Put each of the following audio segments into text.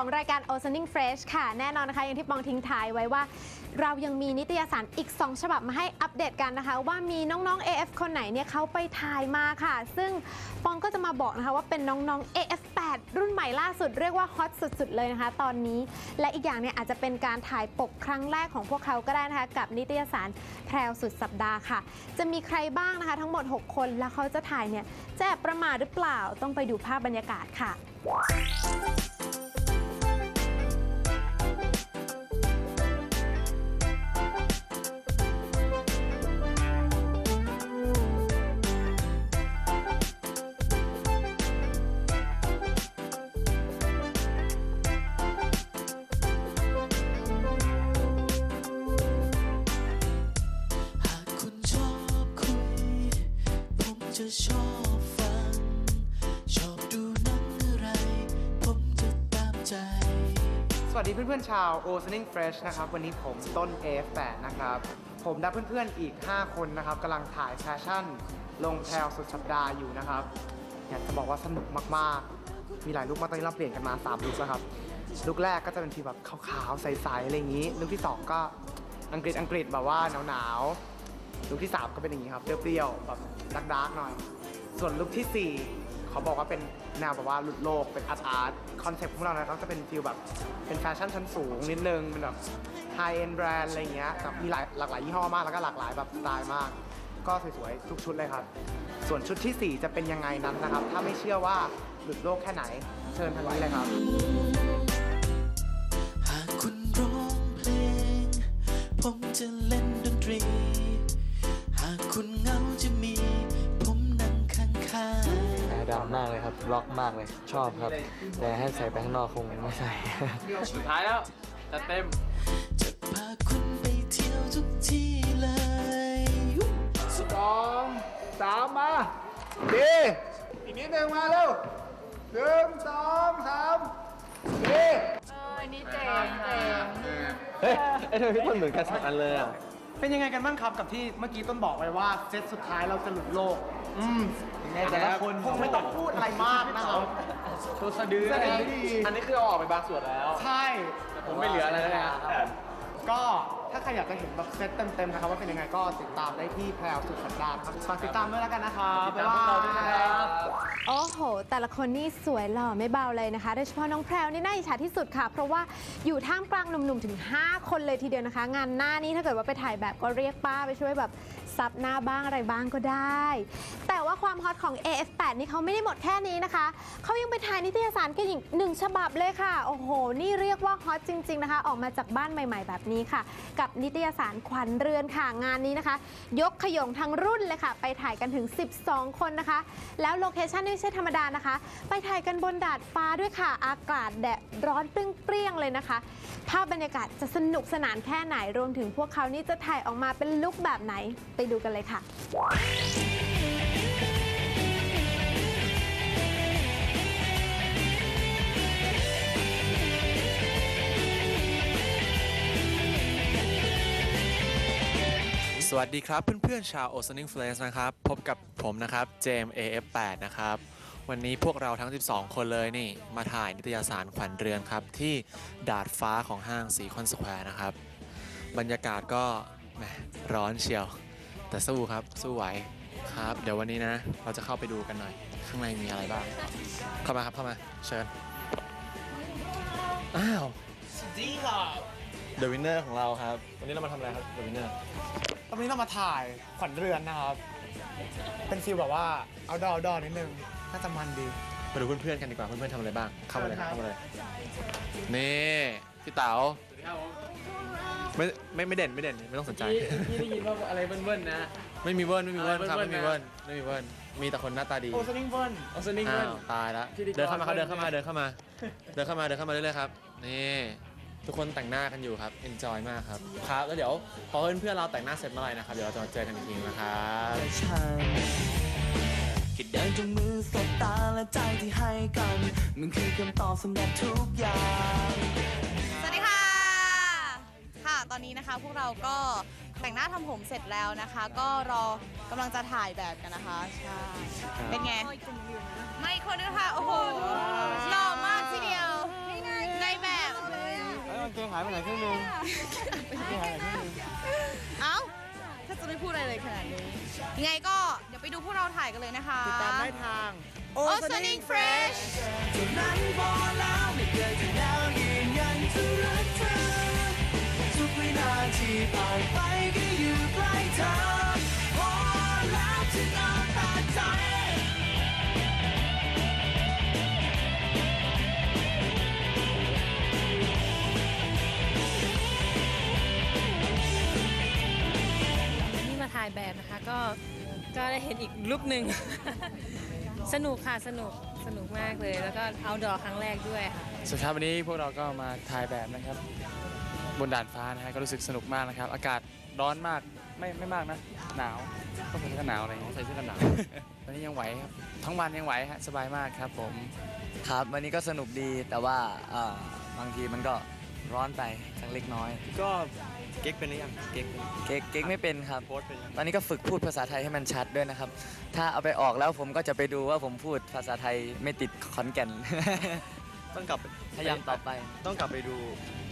ของรายการ Oceaning Fresh ค่ะ แน่นอนนะคะ อย่างที่ปองทิ้งท้ายไว้ว่า เรายังมีนิตยสารอีก 2 ฉบับมาให้อัปเดตกันนะคะ ว่ามีน้องๆ AF คนไหนเนี่ยเขาไปถ่ายมาค่ะ ซึ่งปองก็จะมาบอกนะคะว่าเป็นน้องๆ AF8 รุ่นใหม่ล่าสุดเรียกว่าฮอตสุดๆ เลยนะคะ ตอนนี้และอีกอย่างเนี่ยอาจจะเป็นการถ่ายปกครั้งแรกของพวกเขาก็ได้นะคะกับนิตยสารแพรวสุดสัปดาห์ค่ะ จะมีใครบ้างนะคะทั้งหมด 6 คนแล้วเขาจะถ่ายเนี่ยจะแอบประมาทหรือเปล่าต้องไปดูภาพบรรยากาศค่ะ จะชอบฟัง ชอบดูหนังอะไร ผมจะตามใจ สวัสดีเพื่อนๆชาว Oceaning Fresh นะครับ วันนี้ผมต้น F8 นะครับ ผมและเพื่อนๆอีก 5 คนนะครับกำลังถ่ายแฟชั่น ลงแพลวสุดสัปดาห์อยู่นะครับ อยากจะบอกว่าสนุกมากๆ มีหลายลุกมากตอนนี้เราเปลี่ยนกันมา3ลุกแล้วครับลุกแรกก็จะเป็นฟีแบบขาวๆใสๆอะไรอย่างนี้ลุกที่ 2 ก็อังกฤษอังกฤษแบบว่าหนาวๆ ลุกที่ 3 ก็เป็นอย่างนี้ครับเปรี้ยวๆแบบดาร์กๆหน่อย ส่วนลุกทีสี่ 4 เขาบอกว่าเป็นแนวแบบว่าหลุดโลกเป็นอาร์ตอาร์ตคอนเซ็ปต์ของเราเนี่ยก็จะเป็นฟีลแบบเป็นแฟชั่นชั้นสูงนิดนึงเป็นแบบไฮเอ็นแบรนด์อะไรเงี้ยแต่มีหลายหลากหลายยี่ห้อมาก แล้วก็หลากหลายแบบสไตล์มาก ก็สวยๆทุกชุดเลยครับ ส่วนชุดทีสี่4 จะเป็นยังไงนั้นนะครับ ถ้าไม่เชื่อว่าหลุดโลกแค่ไหนเชิญทางนี้เลยครับ มากเลยครับล็อกมากเลยชอบครับ แต่ให้ใส่ไปข้างนอกคงไม่ใส่ สุดท้ายแล้วจะเต็มจะพาคุณไปเที่ยวทุกที่เลยสองสามมาดีอีกนิดนึงมาเร็วหนึ่งสองสามดีเฮ้ยไอ้ทำไมพี่ต้นเหมือนกันสองอันเลยอะ เป็นยังไงกันบ้างครับกับที่เมื่อกี้ต้นบอกไว้ว่าเซตสุดท้ายเราจะหลุดโลก อืมไงแต่ละคนคงไม่ต้องพูดอะไรมากนะครับตัวสะดือสะดือดีอันนี้คือเอาออกไปบางส่วนแล้ว ใช่ผมไม่เหลืออะไรแล้วนะก็ ถ้าใครอยากจะเห็นแบบเซตเต็มๆนะครับว่าเป็นยังไงก็ติดตามได้ที่แพรวสุดสัปดาห์ครับฝากติดตามด้วยแล้วกันนะครับติดตามพวกเราด้วยนะครับโอ้โห แต่ละคนนี่สวยหล่อไม่เบาเลยนะคะ โดยเฉพาะน้องแพรวนี่น่าอิจฉาที่สุดค่ะ เพราะว่าอยู่ท่ามกลางหนุ่มๆถึง 5 คนเลยทีเดียวนะคะ งานหน้านี้ถ้าเกิดว่าไปถ่ายแบบก็เรียกป้าไปช่วยแบบ ซับหน้าบ้างอะไรบ้างก็ได้ แต่ว่าความฮอตของ AF8 นี่เขาไม่ได้หมดแค่นี้นะคะ เขายังไปถ่ายนิตยสารกันอีกหนึ่งฉบับเลยค่ะ โอ้โห นี่เรียกว่าฮอตจริง ๆ นะคะ ออกมาจากบ้านใหม่ ๆ แบบนี้ค่ะ กับนิตยสารขวัญเรือนค่ะ งานนี้นะคะ ยกขยงทั้งรุ่นเลยค่ะ ไปถ่ายกันถึง 12 คนนะคะ แล้วโลเคชั่นไม่ใช่ธรรมดานะคะ ไปถ่ายกันบนดาดฟ้าด้วยค่ะ อากาศแดดร้อนเปรี้ยงๆเลยนะคะ ภาพบรรยากาศจะสนุกสนานแค่ไหน รวมถึงพวกเขานี่จะถ่ายออกมาเป็นลุคแบบไหน ไปดูกันเลยค่ะ สวัสดีครับเพื่อนๆชาว Oceaning Flash นะครับ พบกับผมนะครับเจม AF8 นะครับวันนี้พวกเราทั้ง 12 คนเลยนี่ มาถ่ายนิตยสารขวัญเรือนครับ ที่ดาดฟ้าของห้างสีคอนสแควร์นะครับ บรรยากาศก็แหมร้อนเชียว แต่สู้ครับสู้ไหวครับ เดี๋ยววันนี้นะ เราจะเข้าไปดูกันหน่อย ข้างในมีอะไรบ้าง เข้ามาครับเข้ามาเชิญอ้าว The Winner ของเราครับ วันนี้เรามาทำอะไรครับ The Winner ตอนนี้เรามาถ่ายขวัญเรือนนะครับ เป็นฟีลแบบว่าเอาดอดอนิดนึงน่าจะมันดีมาดูเพื่อนๆกันดีกว่าเพื่อนๆทำอะไรบ้างเข้ามาเลยครับเชิญครับเข้ามาเลยนี่พี่เต๋า ไม่ไม่ไม่เด่นไม่เด่นไม่ต้องสนใจพี่ได้ยินว่าอะไรเบิ้ลๆนะ ไม่มีเวิร์นไม่มีเวิร์นครับอะไรไม่มีเวิเวิร์ร์นนไม่มีเวิร์นมีแต่คนหน้าตาดีโอซนิ่งเฟิร์นเอาสนิ่งอ้าเบิ้ล วตายแล้วพิธีกร เดินเข้ามาครับเวิเดิร์นนเข้ามาเดินเข้ามาเดินเข้ามาเดินเข้ามาเรื่อยๆครับนี่ทุกคนแต่งหน้ากันอยู่ครับ enjoy มากครับครับแล้วเดี๋ยวพอเพื่อนๆเราแต่งหน้าเสร็จเมื่อไหร่นะครับเดี๋ยวเราจะมาเจอกันอีกทีนะครับฉันแค่เดินจากมือสบตาและใจที่ให้กัน มันคือคำตอบสำหรับทุกอย่าง นนี้นะคะ พวกเราก็แต่งหน้าทำผมเสร็จแล้วนะคะ ก็รอกำลังจะถ่ายแบบกันนะคะใช่เป็นไง ไม่คนนึงค่ะ โอ้โหหล่อมากทีเดียวในงหายไปไหนครึ่งนึงกางเกงหายไปไหนครึ่งนึงเอ้าถ้าจะไม่พูดอะไรเลยขนาดนี้ยังไงก็เดี๋ยวไปดูพวกเราถ่ายกันเลยนะคะติดตามได้ทาง Opening Fresh เท่านั้นพอแล้วไม่เคยจะแล้วยืนยันจะรักเธอทุกวินาทีผ่านไปก็อยู่ใกล้เธอพอแล้วที่น้ำตาใจนี่มาถ่ายแบบนะคะก็ก็ได้เห็นอีกลุกหนึ่ง สนุกค่ะสนุกสนุกมากเลย แล้วก็เอาดอครั้งแรกด้วยค่ะ สุดท้ายวันนี้พวกเราก็มาถ่ายแบบนะครับ บนด่านฟ้านะฮะก็รู้สึกสนุกมากนะครับ อากาศร้อนมากไม่ไม่มากนะ หนาวก็ใส่เสื้อกันหนาวอะไรอย่างเงี้ยใส่เสื้อกันหนาววันนี้ยังไหวครับทั้งวันยังไหวฮะสบายมากครับผมครับวันนี้ก็สนุกดีแต่ว่าอ่าบางทีมันก็ร้อนไปสักเล็กน้อย ก็เก๊กเป็นหรือยังเก๊กเก๊กเก๊กไม่เป็นครับโพสต์เป็นยังตอนนี้ก็ฝึกพูดภาษาไทยให้มันชัดด้วยนะครับ ถ้าเอาไปออกแล้วผมก็จะไปดูว่าผมพูดภาษาไทยไม่ติดขอนแก่น ต้องกลับพยายามต่อไป ต้องกลับไปดู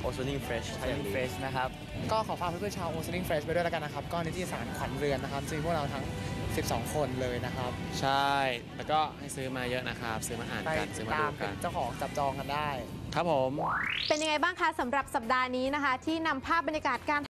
Ozoning Fresh ไทยเฟสนะครับ ก็ขอฝากเพื่อนๆชาว Opening Fresh ไปด้วยแล้วกันนะครับ ก็นิตยสารขวัญเรือนนะครับซึ่งพวกเราทั้ง 12 คนเลยนะครับ ใช่ แล้วก็ให้ซื้อมาเยอะนะครับ ซื้อมาอ่านไปกัน ซื้อมาตาดูมเป็กันน เจ้าของจับจองกันได้ ครับผม เป็นยังไงบ้างคะสำหรับสัปดาห์นี้นะคะ ที่นำภาพบรรยากาศการ